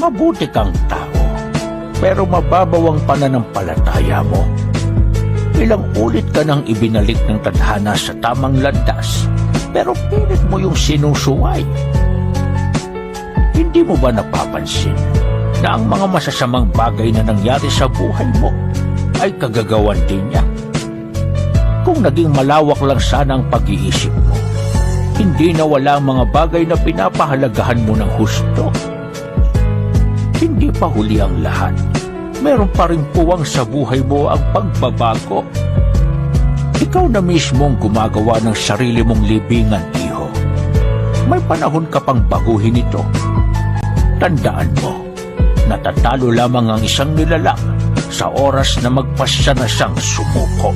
Mabuti kang tao, pero mababaw ang pananampalataya mo. Ilang ulit ka nang ibinalik ng tadhana sa tamang landas, pero pilit mo yung sinusuway. Hindi mo ba napapansin na ang mga masasamang bagay na nangyari sa buhay mo ay kagagawan din niya? Kung naging malawak lang sana ang pag-iisip mo, hindi na wala mga bagay na pinapahalagahan mo ng husto. Hindi pa huli ang lahat. Meron pa rin puwang sa buhay mo ang pagbabago. Ikaw na mismo ang gumagawa ng sarili mong libingan, iho. May panahon ka pang baguhin ito. Tandaan mo, natatalo lamang ang isang nilalang sa oras na magpasya na siyang sumuko.